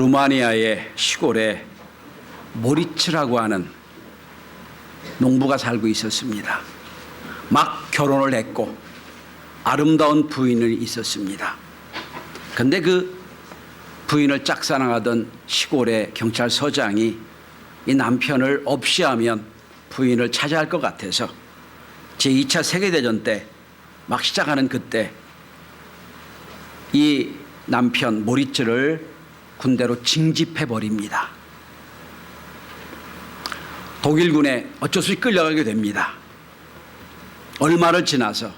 루마니아의 시골에 모리츠라고 하는 농부가 살고 있었습니다. 막 결혼을 했고 아름다운 부인을 있었습니다. 근데 그 부인을 짝사랑하던 시골의 경찰서장이 이 남편을 없이 하면 부인을 차지할 것 같아서 제2차 세계대전 때 막 시작하는 그때 이 남편 모리츠를 군대로 징집해 버립니다. 독일군에 어쩔 수 없이 끌려가게 됩니다. 얼마를 지나서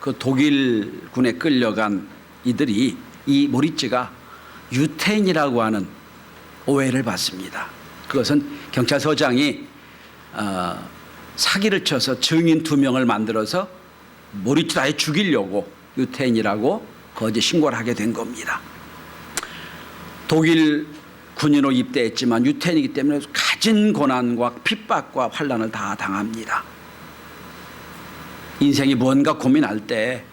그 독일군에 끌려간 이들이 이 모리츠가 유태인이라고 하는 오해를 받습니다. 그것은 경찰서장이 어, 사기를 쳐서 증인 두 명을 만들어서 모리츠를 아예 죽이려고 유태인이라고 거짓 신고를 하게 된 겁니다. 독일 군인으로 입대했지만 유태인이기 때문에 가진 고난과 핍박과 환란을 다 당합니다. 인생이 뭔가 고민할 때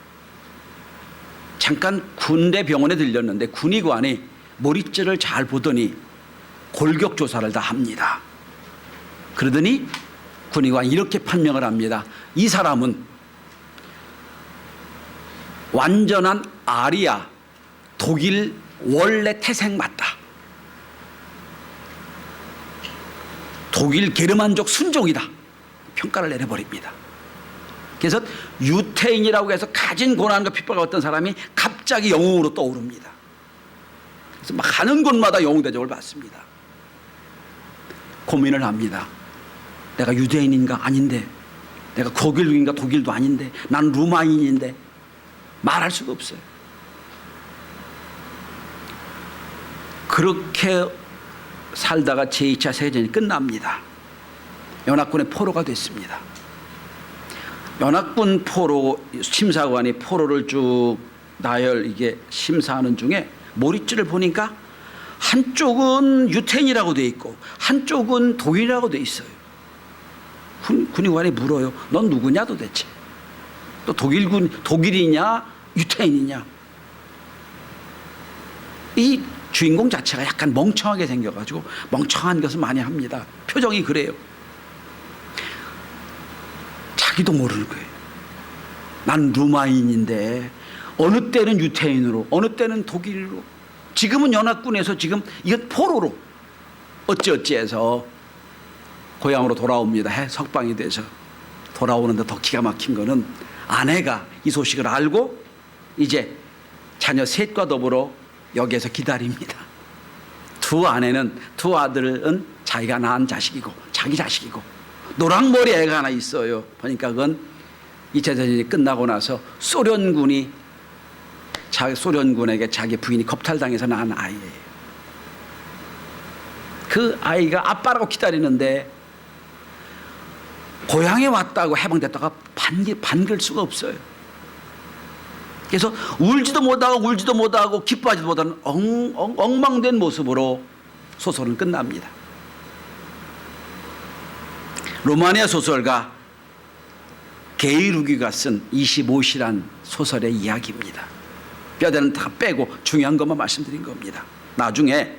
잠깐 군대 병원에 들렸는데 군의관이 모리츠를 잘 보더니 골격 조사를 다 합니다. 그러더니 군의관이 이렇게 판명을 합니다. 이 사람은 완전한 아리아 독일 원래 태생 맞다. 독일 게르만족 순종이다. 평가를 내려버립니다. 그래서 유태인이라고 해서 가진 고난과 핍박을 어떤 사람이 갑자기 영웅으로 떠오릅니다. 그래서 막 가는 곳마다 영웅 대접을 받습니다. 고민을 합니다. 내가 유대인인가 아닌데, 내가 독일인가 독일도 아닌데, 난 루마인인데 말할 수가 없어요. 그렇게 살다가 제2차 세계대전이 끝납니다. 연합군의 포로가 됐습니다. 연합군 포로 심사관이 포로를 쭉 나열 이게 심사하는 중에 모리츠를 보니까 한쪽은 유태인이라고 돼 있고 한쪽은 독일이라고 돼 있어요. 군, 군의관이 물어요. 넌 누구냐 도대체? 또 독일군 독일이냐 유태인이냐? 이 주인공 자체가 약간 멍청하게 생겨가지고 멍청한 것을 많이 합니다. 표정이 그래요. 자기도 모르는 거예요. 난 루마인인데 어느 때는 유태인으로 어느 때는 독일로 지금은 연합군에서 지금 이건 포로로 어찌어찌해서 고향으로 돌아옵니다. 해 석방이 돼서 돌아오는데 더 기가 막힌 거는 아내가 이 소식을 알고 이제 자녀 셋과 더불어 여기에서 기다립니다. 두 아내는 두 아들은 자기가 낳은 자식이고 자기 자식이고 노랑머리 애가 하나 있어요. 보니까 그건 2차 대전이 끝나고 나서 소련군이 자, 소련군에게 자기 부인이 겁탈당해서 낳은 아이예요. 그 아이가 아빠라고 기다리는데 고향에 왔다고 해방됐다가 반길, 반길 수가 없어요. 그래서 울지도 못하고 울지도 못하고 기뻐하지도 못하는 엉, 엉, 엉망된 모습으로 소설은 끝납니다. 로마니아 소설가 게이루기가 쓴 25시란 소설의 이야기입니다. 뼈대는 다 빼고 중요한 것만 말씀드린 겁니다. 나중에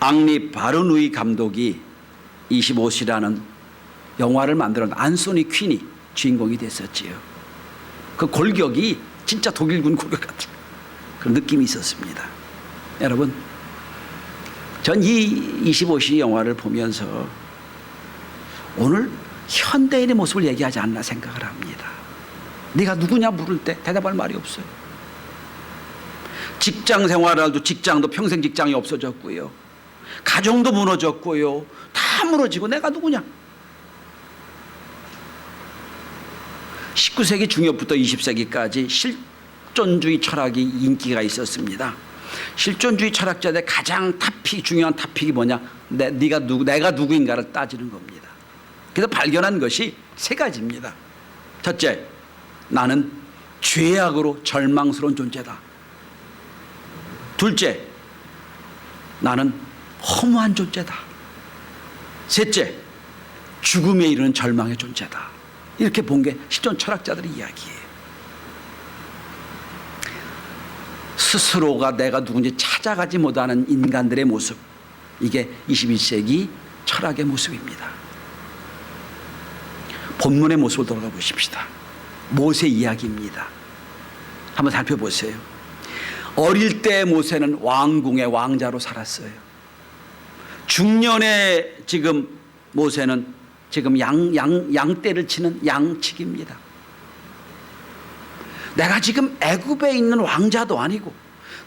앙리 바르누이 감독이 25시라는 영화를 만들어 안소니 퀸이 주인공이 됐었지요. 그 골격이 진짜 독일군 골격 같은 그런 느낌이 있었습니다. 여러분, 전 이 25시 영화를 보면서 오늘 현대인의 모습을 얘기하지 않나 생각을 합니다. 네가 누구냐 물을 때 대답할 말이 없어요. 직장 생활도 직장도 평생 직장이 없어졌고요. 가정도 무너졌고요. 다 무너지고 내가 누구냐? 19세기 중엽부터 20세기까지 실존주의 철학이 인기가 있었습니다. 실존주의 철학자들의 가장 타픽 중요한 타픽이 뭐냐? 내, 네가 누구, 내가 누구인가를 따지는 겁니다. 그래서 발견한 것이 세 가지입니다. 첫째, 나는 죄악으로 절망스러운 존재다. 둘째, 나는 허무한 존재다. 셋째, 죽음에 이르는 절망의 존재다. 이렇게 본 게 실존 철학자들의 이야기예요. 스스로가 내가 누군지 찾아가지 못하는 인간들의 모습. 이게 21세기 철학의 모습입니다. 본문의 모습을 돌아가 보십시다. 모세 이야기입니다. 한번 살펴보세요. 어릴 때 모세는 왕궁의 왕자로 살았어요. 중년에 지금 모세는 지금 양, 양, 양떼를 치는 양치기입니다. 내가 지금 애굽에 있는 왕자도 아니고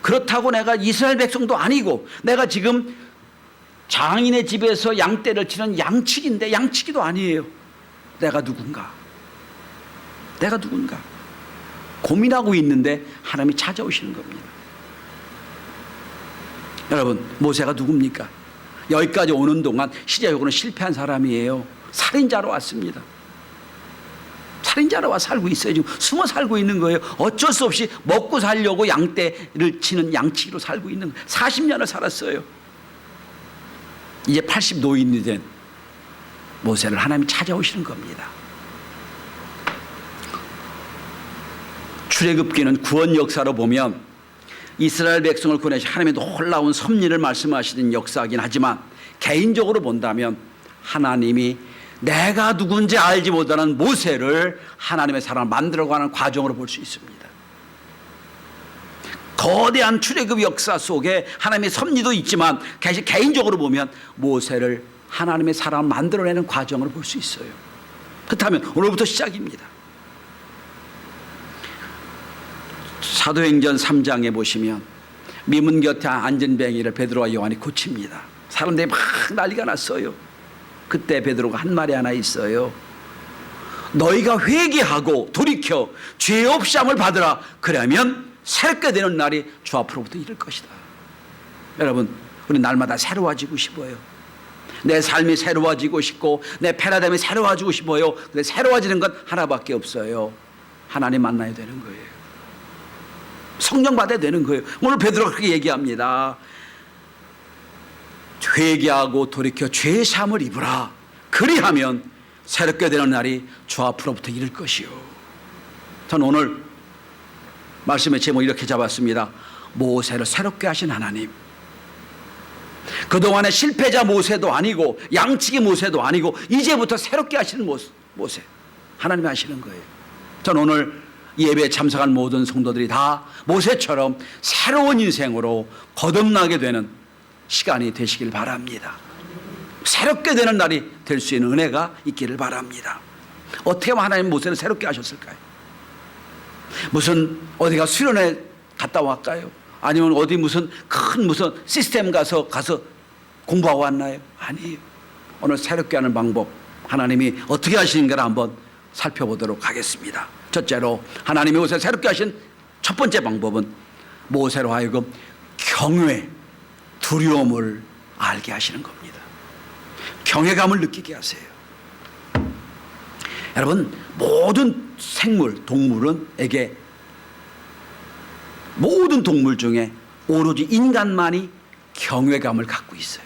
그렇다고 내가 이스라엘 백성도 아니고 내가 지금 장인의 집에서 양떼를 치는 양치기인데 양치기도 아니에요. 내가 누군가? 내가 누군가? 고민하고 있는데 하나님이 찾아오시는 겁니다. 여러분, 모세가 누굽니까? 여기까지 오는 동안 시제적으로는 실패한 사람이에요. 살인자로 왔습니다. 살인자로 와 살고 있어요. 지금 숨어 살고 있는 거예요. 어쩔 수 없이 먹고 살려고 양떼를 치는 양치기로 살고 있는 거예요. 40년을 살았어요. 이제 80 노인이 된 모세를 하나님이 찾아오시는 겁니다. 출애굽기는 구원 역사로 보면 이스라엘 백성을 구원하시 하나님의 놀라운 섭리를 말씀하시는 역사이긴 하지만 개인적으로 본다면 하나님이 내가 누군지 알지 못하는 모세를 하나님의 사람을 만들어가는 과정으로 볼 수 있습니다. 거대한 출애굽 역사 속에 하나님의 섭리도 있지만 개인적으로 보면 모세를 하나님의 사람을 만들어내는 과정을 볼 수 있어요. 그렇다면 오늘부터 시작입니다. 사도행전 3장에 보시면 미문 곁에 앉은 뱅이를 베드로와 요한이 고칩니다. 사람들이 막 난리가 났어요. 그때 베드로가 한 말이 하나 있어요. 너희가 회개하고 돌이켜 죄 없이함을 받으라. 그러면 새롭게 되는 날이 주 앞으로부터 이를 것이다. 여러분, 우리 날마다 새로워지고 싶어요. 내 삶이 새로워지고 싶고 내 패러다임이 새로워지고 싶어요. 근데 새로워지는 건 하나밖에 없어요. 하나님 만나야 되는 거예요. 성령 받아야 되는 거예요. 오늘 베드로가 그렇게 얘기합니다. 회개하고 돌이켜 죄의 삶을 입으라. 그리하면 새롭게 되는 날이 주 앞으로부터 이를 것이요. 저는 오늘 말씀의 제목 이렇게 잡았습니다. 모세를 새롭게 하신 하나님. 그동안의 실패자 모세도 아니고 양치기 모세도 아니고 이제부터 새롭게 하시는 모세. 하나님이 하시는 거예요. 저는 오늘 예배에 참석한 모든 성도들이 다 모세처럼 새로운 인생으로 거듭나게 되는 시간이 되시길 바랍니다. 새롭게 되는 날이 될 수 있는 은혜가 있기를 바랍니다. 어떻게 하면 하나님 모세를 새롭게 하셨을까요? 무슨 어디가 수련회 갔다 왔까요? 아니면 어디 무슨 큰 무슨 시스템 가서 가서 공부하고 왔나요? 아니에요. 오늘 새롭게 하는 방법 하나님이 어떻게 하시는가를 한번 살펴보도록 하겠습니다. 첫째로 하나님이 모세 새롭게 하신 첫 번째 방법은 모세로 하여금 경외, 두려움을 알게 하시는 겁니다. 경외감을 느끼게 하세요. 여러분 모든 생물, 동물은에게 모든 동물 중에 오로지 인간만이 경외감을 갖고 있어요.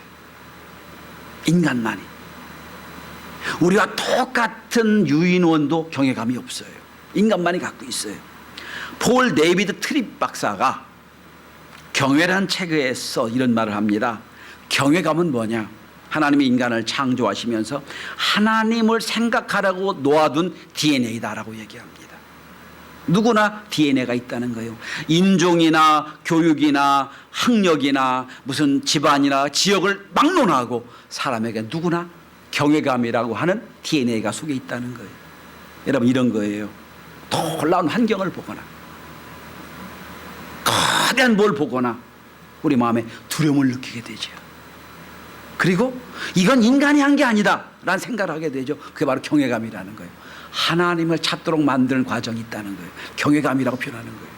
인간만이. 우리와 똑같은 유인원도 경외감이 없어요. 인간만이 갖고 있어요. 폴 데이비드 트립 박사가 경외란 책에서 이런 말을 합니다. 경외감은 뭐냐? 하나님이 인간을 창조하시면서 하나님을 생각하라고 놓아둔 DNA다라고 얘기합니다. 누구나 DNA가 있다는 거예요. 인종이나 교육이나 학력이나 무슨 집안이나 지역을 막론하고 사람에게 누구나 경외감이라고 하는 DNA가 속에 있다는 거예요. 여러분 이런 거예요. 놀라운 환경을 보거나 거대한 뭘 보거나 우리 마음에 두려움을 느끼게 되죠. 그리고 이건 인간이 한 게 아니다 라는 생각을 하게 되죠. 그게 바로 경외감이라는 거예요. 하나님을 찾도록 만드는 과정이 있다는 거예요. 경외감이라고 표현하는 거예요.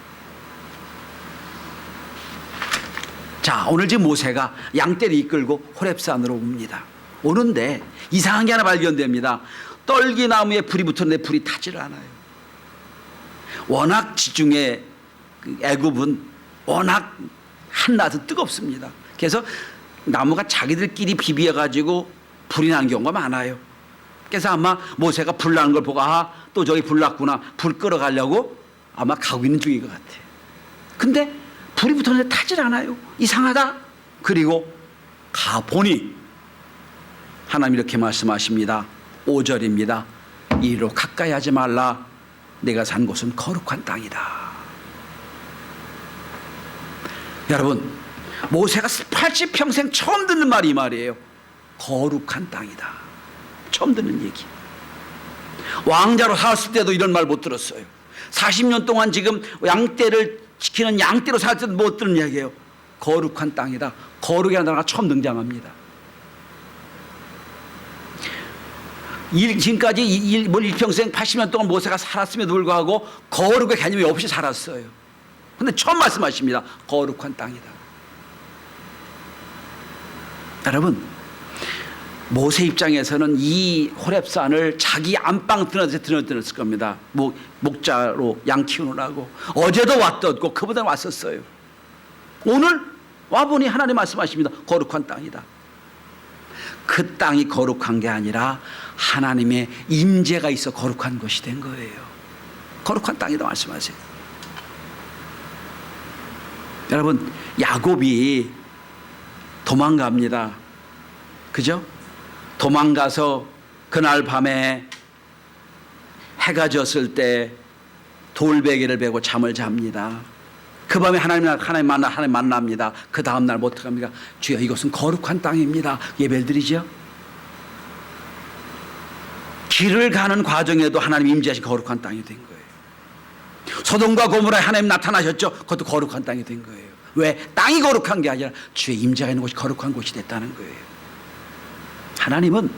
자, 오늘 지금 모세가 양떼를 이끌고 호렙산으로 옵니다. 오는데 이상한 게 하나 발견됩니다. 떨기나무에 불이 붙었는데 불이 타지를 않아요. 워낙 지중해 그 애굽은 워낙 한낮은 뜨겁습니다. 그래서 나무가 자기들끼리 비비어 가지고 불이 나는 경우가 많아요. 그래서 아마 모세가 불 나는 걸 보고 아, 또 저기 불 났구나. 불 끌어가려고 아마 가고 있는 중인 것 같아요. 근데 불이 붙었는데 타질 않아요. 이상하다. 그리고 가 보니 하나님 이렇게 말씀하십니다. 5절입니다. 이리로 가까이 하지 말라. 내가 산 곳은 거룩한 땅이다. 여러분, 모세가 80평생 처음 듣는 말이 이 말이에요. 거룩한 땅이다. 처음 듣는 얘기. 왕자로 살았을 때도 이런 말 못 들었어요. 40년 동안 지금 양떼를 지키는 양떼로 살 때도 못 듣는 얘기예요. 거룩한 땅이다. 거룩이라는 단어가 처음 등장합니다. 일, 지금까지 일, 뭐 일평생 80년 동안 모세가 살았음에도 불구하고 거룩의 개념이 없이 살았어요. 근데 처음 말씀하십니다. 거룩한 땅이다. 여러분, 모세 입장에서는 이 호랩산을 자기 안방 드러내서 드러냈을 겁니다. 목, 목자로 양 키우느라고. 어제도 왔었고, 그보다 왔었어요. 오늘 와보니 하나님 말씀하십니다. 거룩한 땅이다. 그 땅이 거룩한 게 아니라 하나님의 임재가 있어 거룩한 것이 된 거예요. 거룩한 땅이다 말씀하세요. 여러분, 야곱이 도망갑니다. 그죠? 도망가서 그날 밤에 해가 졌을 때 돌베개를 베고 잠을 잡니다. 그 밤에 하나님 하나님 만나 하나님 만납니다. 그 다음 날 어떻게 합니까? 주여 이것은 거룩한 땅입니다. 예배를 드리죠. 길을 가는 과정에도 하나님 임재하신 거룩한 땅이 된 거예요. 소돔과 고모라에 하나님 나타나셨죠. 그것도 거룩한 땅이 된 거예요. 왜? 땅이 거룩한 게 아니라 주의 임재가 있는 곳이 거룩한 곳이 됐다는 거예요. 하나님은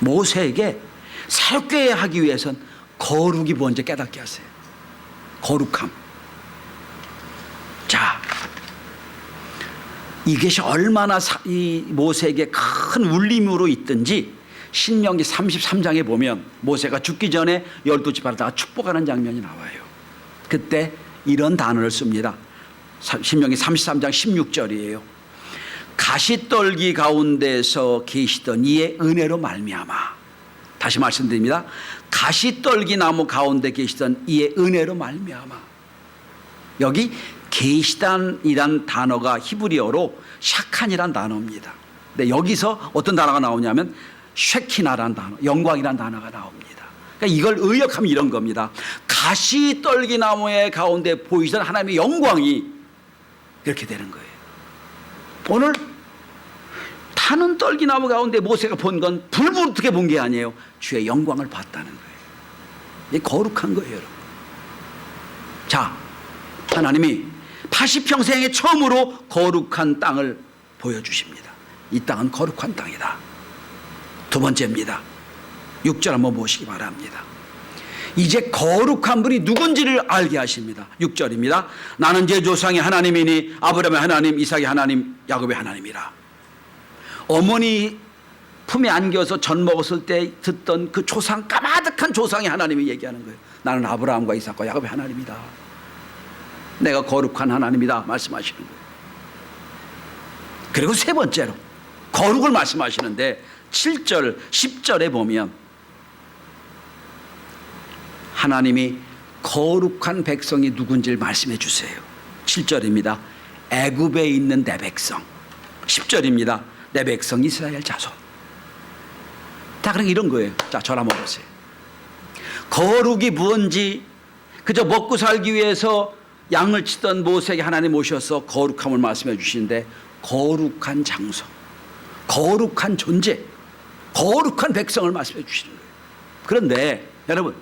모세에게 새롭게 하기 위해선 거룩이 먼저 깨닫게 하세요. 거룩함. 자, 이것이 얼마나 사- 이 모세에게 큰 울림으로 있든지 신명기 33장에 보면 모세가 죽기 전에 열두 지파를 축복하는 장면이 나와요. 그때 이런 단어를 씁니다. 사- 신명기 33장 16절이에요. 가시떨기 가운데서 계시던 이의 은혜로 말미암아 다시 말씀드립니다. 가시떨기 나무 가운데 계시던 이의 은혜로 말미암아 여기 계시단이란 단어가 히브리어로 샤칸이란 단어입니다. 근데 여기서 어떤 단어가 나오냐면 쉐키나란 단어, 영광이란 단어가 나옵니다. 그러니까 이걸 의역하면 이런 겁니다. 가시 떨기 나무의 가운데 보이던 하나님의 영광이 이렇게 되는 거예요. 오늘 타는 떨기나무 가운데 모세가 본 건 불부르게 본 게 아니에요. 주의 영광을 봤다는 거예요. 이게 거룩한 거예요, 여러분. 자, 하나님이 80평생에 처음으로 거룩한 땅을 보여주십니다. 이 땅은 거룩한 땅이다. 두 번째입니다. 6절 한번 보시기 바랍니다. 이제 거룩한 분이 누군지를 알게 하십니다. 6절입니다. 나는 제 조상의 하나님이니 아브라함의 하나님, 이삭의 하나님, 야곱의 하나님이라. 어머니 품에 안겨서 젖 먹었을 때 듣던 그 조상 까마득한 조상의 하나님이 얘기하는 거예요. 나는 아브라함과 이삭과 야곱의 하나님이다. 내가 거룩한 하나님이다 말씀하시는 거예요. 그리고 세 번째로 거룩을 말씀하시는데 7절, 10절에 보면 하나님이 거룩한 백성이 누군지를 말씀해 주세요. 7절입니다. 애굽에 있는 내 백성. 10절입니다. 내 백성 이스라엘 자손. 다 그런 이런 거예요. 자, 한번 보세요. 거룩이 뭔지 그저 먹고 살기 위해서 양을 치던 모세에게 하나님 오셔서 거룩함을 말씀해 주시는데 거룩한 장소, 거룩한 존재, 거룩한 백성을 말씀해 주시는 거예요. 그런데 여러분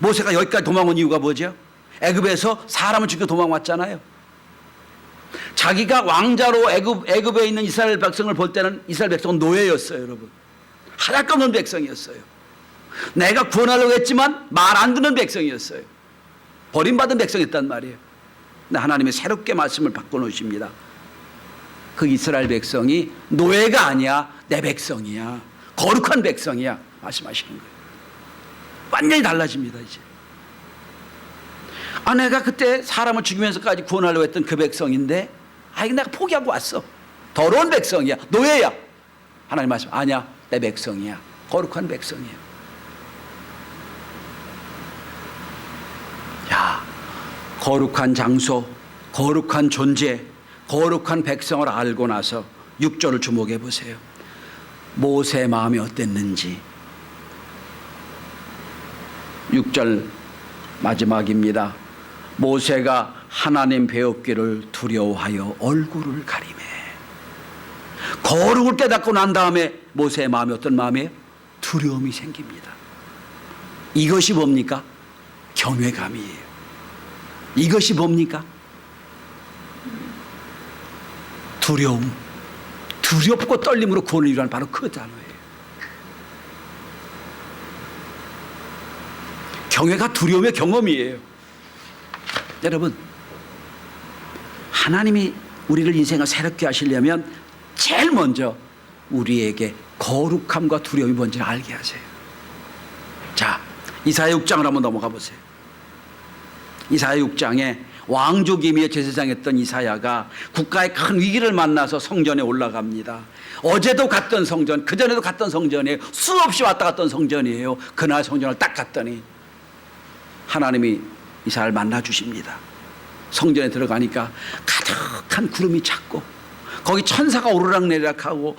모세가 여기까지 도망온 이유가 뭐죠? 애굽에서 사람을 죽여 도망왔잖아요. 자기가 왕자로 애굽 애굽에 있는 이스라엘 백성을 볼 때는 이스라엘 백성은 노예였어요, 여러분. 하나없는 백성이었어요. 내가 구원하려고 했지만 말 안 듣는 백성이었어요. 버림받은 백성이었단 말이에요. 근데 하나님이 새롭게 말씀을 바꿔놓으십니다. 그 이스라엘 백성이 노예가 아니야, 내 백성이야. 거룩한 백성이야. 말씀하시는 거예요. 완전히 달라집니다, 이제. 아, 내가 그때 사람을 죽이면서까지 구원하려고 했던 그 백성인데, 아, 이거 내가 포기하고 왔어. 더러운 백성이야. 노예야. 하나님 말씀, 아니야. 내 백성이야. 거룩한 백성이야. 거룩한 장소, 거룩한 존재, 거룩한 백성을 알고 나서 6절을 주목해 보세요. 모세의 마음이 어땠는지. 6절 마지막입니다. 모세가 하나님 배웠기를 두려워하여 얼굴을 가리매. 거룩을 깨닫고 난 다음에 모세의 마음이 어떤 마음이에요? 두려움이 생깁니다. 이것이 뭡니까? 경외감이에요. 이것이 뭡니까? 두려움. 두렵고 떨림으로 구원을 이루는 바로 그 단어예요. 경외가 두려움의 경험이에요. 여러분, 하나님이 우리를 인생을 새롭게 하시려면 제일 먼저 우리에게 거룩함과 두려움이 뭔지를 알게 하세요. 자, 이사야 6장을 한번 넘어가 보세요. 이사야 6장에 왕족임이여 제사장했던 이사야가 국가의 큰 위기를 만나서 성전에 올라갑니다. 어제도 갔던 성전, 그 전에도 갔던 성전이에요. 수없이 왔다 갔던 성전이에요. 그날 성전을 딱 갔더니 하나님이 이사야를 만나 주십니다. 성전에 들어가니까 가득한 구름이 찼고 거기 천사가 오르락내리락하고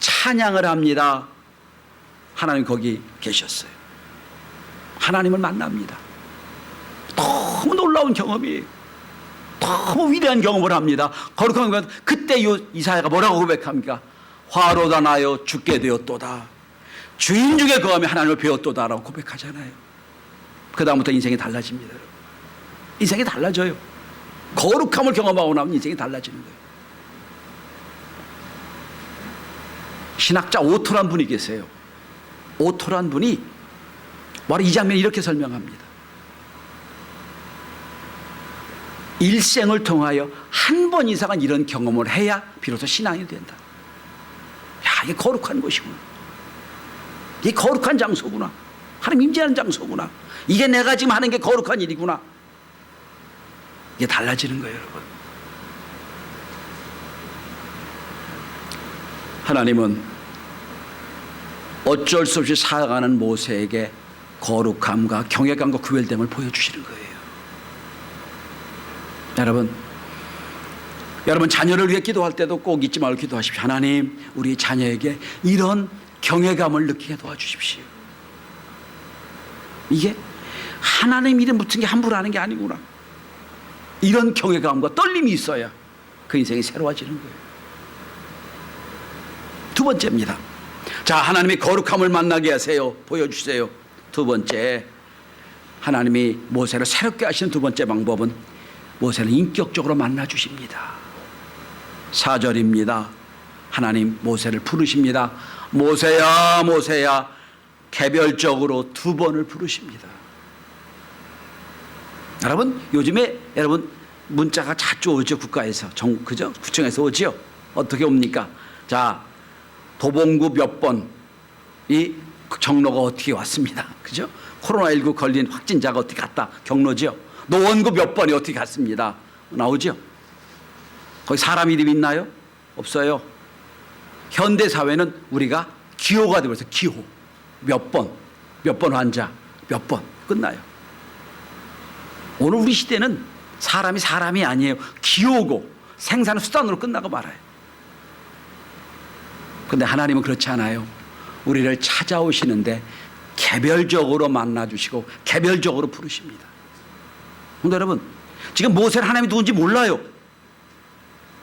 찬양을 합니다. 하나님 거기 계셨어요. 하나님을 만납니다. 놀라운 경험이에요. 너무 위대한 경험을 합니다. 거룩한 것 그때 요 이사야가 뭐라고 고백합니까? 화로다 나여 죽게 되었도다. 주인 중에 거함이 하나님을 배웠도다라고 고백하잖아요. 그 다음부터 인생이 달라집니다. 인생이 달라져요. 거룩함을 경험하고 나면 인생이 달라지는 거예요. 신학자 오토란 분이 계세요. 오토란 분이 바로 이 장면 이렇게 설명합니다. 일생을 통하여 한 번 이상은 이런 경험을 해야 비로소 신앙이 된다. 야, 이게 거룩한 곳이구나. 이게 거룩한 장소구나. 하나님 임재하는 장소구나. 이게 내가 지금 하는 게 거룩한 일이구나. 이게 달라지는 거예요, 여러분. 하나님은 어쩔 수 없이 살아가는 모세에게 거룩함과 경외감과 구별됨을 보여주시는 거예요. 여러분, 여러분 자녀를 위해 기도할 때도 꼭 잊지 말고 기도하십시오. 하나님, 우리 자녀에게 이런 경외감을 느끼게 도와주십시오. 이게 하나님 이름 붙은 게 함부로 하는 게 아니구나. 이런 경외감과 떨림이 있어야 그 인생이 새로워지는 거예요. 두 번째입니다. 자, 하나님이 거룩함을 만나게 하세요. 보여주세요. 두 번째, 하나님이 모세를 새롭게 하시는 두 번째 방법은 모세를 인격적으로 만나 주십니다. 4절입니다. 하나님 모세를 부르십니다. 모세야, 모세야, 개별적으로 두 번을 부르십니다. 여러분, 요즘에 여러분 문자가 자주 오죠, 국가에서. 정, 그죠? 구청에서 오지요? 어떻게 옵니까? 자, 도봉구 몇 번, 이 경로가 어떻게 왔습니다. 그죠? 코로나19 걸린 확진자가 어떻게 갔다. 경로죠. 노원구 몇 번이 어떻게 갔습니다. 나오죠? 거기 사람 이름 있나요? 없어요. 현대 사회는 우리가 기호가 있어 기호. 몇 번, 몇 번 환자, 몇 번 끝나요. 오늘 우리 시대는 사람이 사람이 아니에요. 기호고 생산 수단으로 끝나고 말아요. 근데 하나님은 그렇지 않아요. 우리를 찾아오시는데 개별적으로 만나주시고 개별적으로 부르십니다. 근데 여러분, 지금 모세는 하나님이 누군지 몰라요.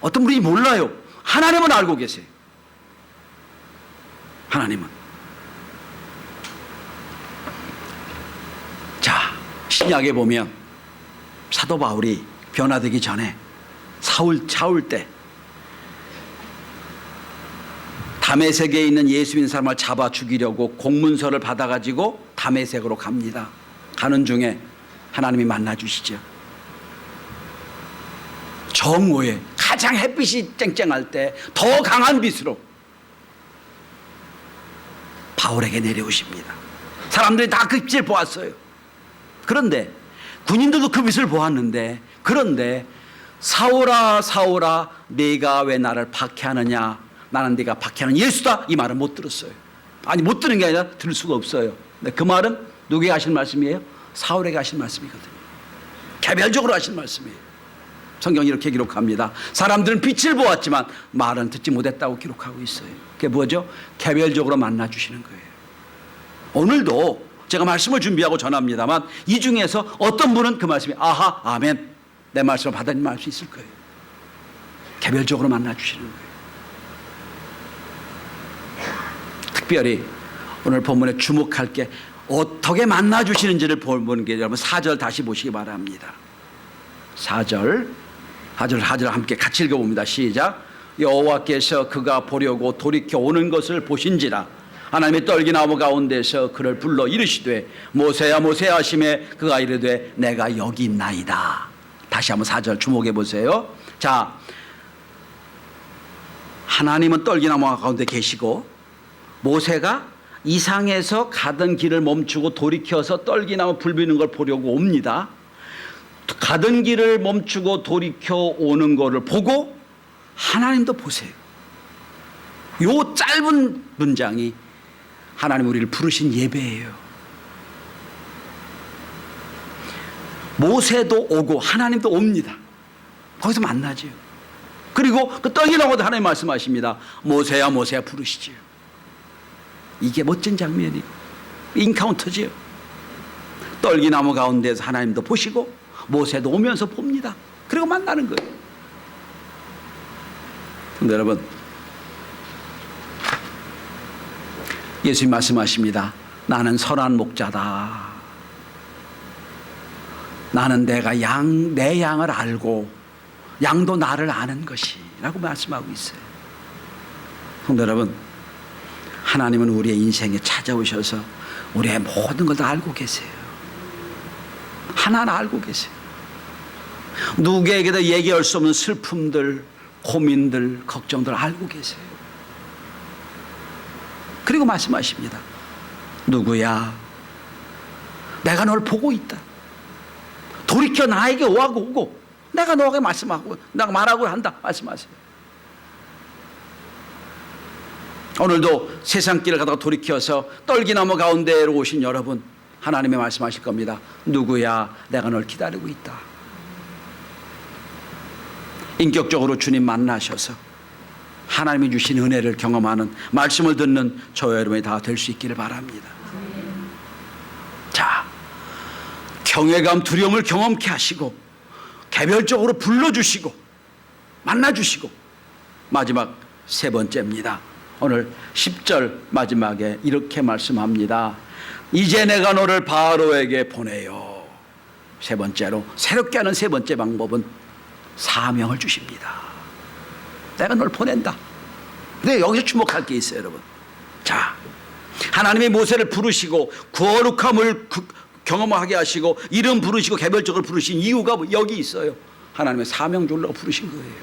어떤 분인지 몰라요. 하나님은 알고 계세요. 하나님은. 자, 신약에 보면 사도 바울이 변화되기 전에 사울, 사울 때 담에색에 있는 예수 믿는 사람을 잡아 죽이려고 공문서를 받아가지고 담에색으로 갑니다. 가는 중에 하나님이 만나 주시죠. 정오에 가장 햇빛이 쨍쨍할 때 더 강한 빛으로 바울에게 내려오십니다. 사람들이 다 그 빛을 보았어요. 그런데 군인들도 그 빛을 보았는데 그런데 사오라 사오라 네가 왜 나를 박해하느냐 나는 네가 박해하는 예수다 이 말을 못 들었어요. 아니 못 들은 게 아니라 들을 수가 없어요. 그 말은 누구에게 하신 말씀이에요? 사울에게 하신 말씀이거든요. 개별적으로 하신 말씀이에요. 성경이 이렇게 기록합니다. 사람들은 빛을 보았지만 말은 듣지 못했다고 기록하고 있어요. 그게 뭐죠? 개별적으로 만나 주시는 거예요. 오늘도 제가 말씀을 준비하고 전합니다만 이 중에서 어떤 분은 그 말씀이 아하 아멘 내 말씀을 받아들이면 알 수 있을 거예요. 개별적으로 만나 주시는 거예요. 특별히 오늘 본문에 주목할 게 어떻게 만나 주시는지를 보는 게 여러분 4절 다시 보시기 바랍니다. 4절 4절 4절 함께 같이 읽어 봅니다. 시작. 여호와께서 그가 보려고 돌이켜 오는 것을 보신지라 하나님의 떨기나무 가운데서 그를 불러 이르시되 모세야 모세야 하심에 그가 이르되 내가 여기 있나이다. 다시 한번 4절 주목해 보세요. 자 하나님은 떨기나무 가운데 계시고 모세가 이상에서 가던 길을 멈추고 돌이켜서 떨기나무 불 비는 걸 보려고 옵니다. 가던 길을 멈추고 돌이켜 오는 것을 보고 하나님도 보세요. 요 짧은 문장이 하나님 우리를 부르신 예배예요. 모세도 오고 하나님도 옵니다. 거기서 만나죠. 그리고 그 떨기나무도 하나님 말씀하십니다. 모세야 모세야 부르시지요. 이게 멋진 장면이 인카운터지요. 떨기나무 가운데서 하나님도 보시고 모세도 오면서 봅니다. 그리고 만나는 거예요. 근데 여러분 예수님 말씀하십니다. 나는 선한 목자다. 나는 내가 양, 내 양을 알고 양도 나를 아는 것이라고 말씀하고 있어요. 성도 여러분, 하나님은 우리의 인생에 찾아오셔서 우리의 모든 걸 다 알고 계세요. 하나하나 알고 계세요. 누구에게도 얘기할 수 없는 슬픔들, 고민들, 걱정들 알고 계세요. 그리고 말씀하십니다. 누구야? 내가 널 보고 있다. 돌이켜 나에게 오하고 오고 내가 너에게 말씀하고 내가 말하고 한다 말씀하세요. 오늘도 세상 길을 가다가 돌이켜서 떨기나무 가운데로 오신 여러분 하나님의 말씀하실 겁니다. 누구야 내가 널 기다리고 있다. 인격적으로 주님 만나셔서 하나님이 주신 은혜를 경험하는 말씀을 듣는 저 여러분이 다 될 수 있기를 바랍니다. 자, 경외감, 두려움을 경험케 하시고 개별적으로 불러주시고 만나주시고 마지막 세 번째입니다. 오늘 10절 마지막에 이렇게 말씀합니다. 이제 내가 너를 바로에게 보내요. 세 번째로 새롭게 하는 세 번째 방법은 사명을 주십니다. 내가 널 보낸다. 근데 여기서 주목할 게 있어요, 여러분. 자, 하나님이 모세를 부르시고 거룩함을 그- 경험하게 하시고 이름 부르시고 개별적으로 부르신 이유가 여기 있어요. 하나님의 사명 줄라고 부르신 거예요.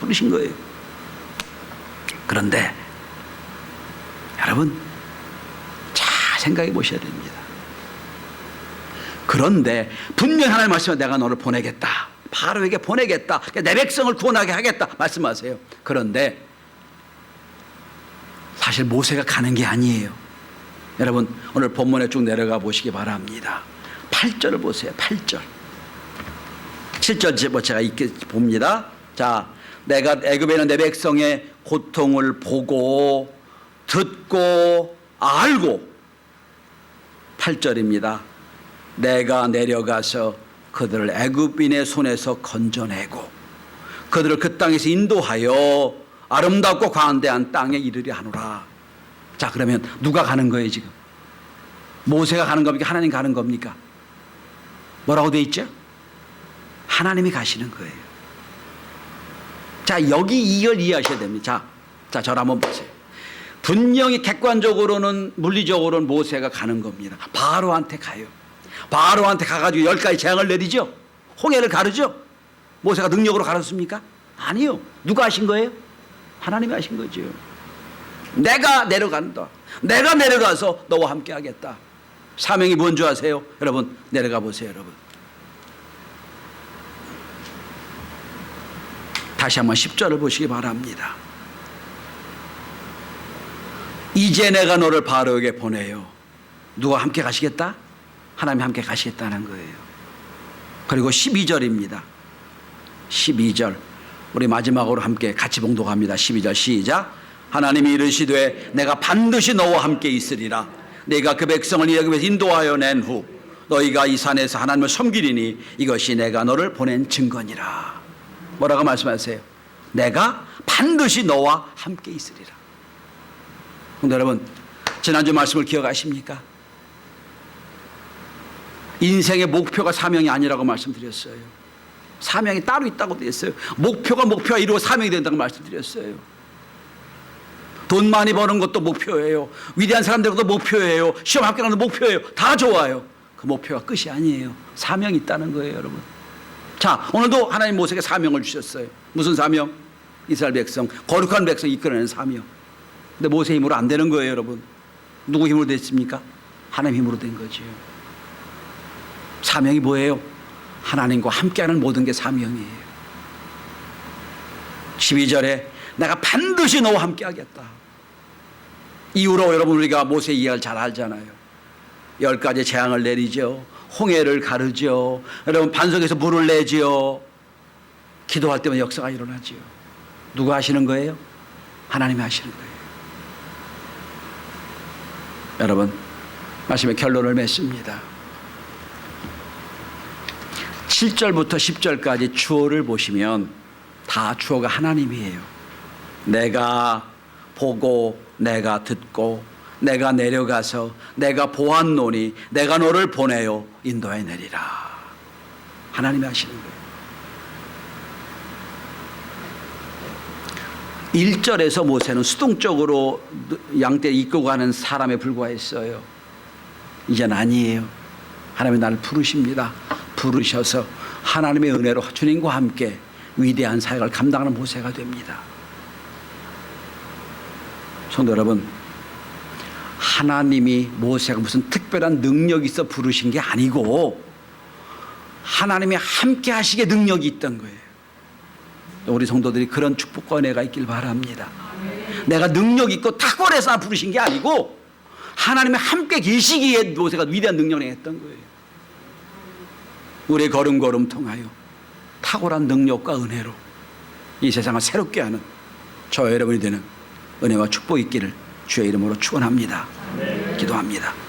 부르신 거예요. 그런데 여러분 잘 생각해 보셔야 됩니다. 그런데 분명히 하나님 말씀은 내가 너를 보내겠다. 바로에게 보내겠다. 그러니까 내 백성을 구원하게 하겠다. 말씀하세요. 그런데 사실 모세가 가는 게 아니에요. 여러분 오늘 본문에 쭉 내려가 보시기 바랍니다. 8절을 보세요. 8절. 7절 뭐 제가 이렇게 봅니다. 자, 내가 애굽에 있는 내 백성의 고통을 보고 듣고 알고 8절입니다. 내가 내려가서 그들을 애굽인의 손에서 건져내고 그들을 그 땅에서 인도하여 아름답고 광대한 땅에 이르려 하노라. 자, 그러면 누가 가는 거예요, 지금? 모세가 가는 겁니까? 하나님 가는 겁니까? 뭐라고 돼 있죠? 하나님이 가시는 거예요. 자, 여기 이걸 이해하셔야 됩니다. 자, 자, 저를 한번 보세요. 분명히 객관적으로는 물리적으로는 모세가 가는 겁니다. 바로한테 가요. 바로한테 가가지고 열 가지 재앙을 내리죠. 홍해를 가르죠. 모세가 능력으로 가르습니까? 아니요. 누가 하신 거예요? 하나님이 하신 거죠. 내가 내려간다. 내가 내려가서 너와 함께 하겠다. 사명이 뭔지 아세요? 여러분, 내려가 보세요, 여러분. 다시 한번 10절을 보시기 바랍니다. 이제 내가 너를 바로에게 보내요. 누가 함께 가시겠다? 하나님이 함께 가시겠다는 거예요. 그리고 12절입니다. 12절 우리 마지막으로 함께 같이 봉독합니다. 12절 시작. 하나님이 이르시되 내가 반드시 너와 함께 있으리라. 내가 그 백성을 이 여기에서 인도하여 낸 후 너희가 이 산에서 하나님을 섬기리니 이것이 내가 너를 보낸 증거니라. 뭐라고 말씀하세요? 내가 반드시 너와 함께 있으리라. 근데 여러분 지난주 말씀을 기억하십니까? 인생의 목표가 사명이 아니라고 말씀드렸어요. 사명이 따로 있다고 드렸어요. 목표가 목표가 이루어 사명이 된다고 말씀드렸어요. 돈 많이 버는 것도 목표예요. 위대한 사람들도 목표예요. 시험 합격하는 목표예요. 다 좋아요. 그 목표가 끝이 아니에요. 사명이 있다는 거예요, 여러분. 자, 오늘도 하나님 모세에게 사명을 주셨어요. 무슨 사명? 이스라엘 백성, 거룩한 백성 이끌어내는 사명. 근데 모세 힘으로 안 되는 거예요, 여러분. 누구 힘으로 됐습니까? 하나님 힘으로 된 거지요. 사명이 뭐예요? 하나님과 함께하는 모든 게 사명이에요. 12절에 내가 반드시 너와 함께하겠다. 이후로 여러분 우리가 모세 이야기를 잘 알잖아요. 열 가지 재앙을 내리죠. 홍해를 가르죠. 여러분 반석에서 물을 내지요. 기도할 때마다 역사가 일어나지요. 누가 하시는 거예요? 하나님이 하시는 거예요. 여러분 말씀의 결론을 맺습니다. 7절부터 10절까지 주어를 보시면 다 주어가 하나님이에요. 내가 보고 내가 듣고 내가 내려가서 내가 보았노니 내가 너를 보내요 인도해 내리라. 하나님이 하시는 거예요. 1절에서 모세는 수동적으로 양떼 이끌고 가는 사람에 불과했어요. 이젠 아니에요. 하나님이 나를 부르십니다. 부르셔서 하나님의 은혜로 주님과 함께 위대한 사역을 감당하는 모세가 됩니다. 성도 여러분, 하나님이 모세가 무슨 특별한 능력이 있어 부르신 게 아니고 하나님이 함께 하시게 능력이 있던 거예요. 우리 성도들이 그런 축복과 은혜가 있길 바랍니다. 내가 능력 있고 탁월해서 부르신 게 아니고 하나님이 함께 계시기에 모세가 위대한 능력을 했던 거예요. 우리의 걸음걸음 통하여 탁월한 능력과 은혜로 이 세상을 새롭게 하는 저 여러분이 되는 은혜와 축복이 있기를 주의 이름으로 축원합니다. 기도합니다.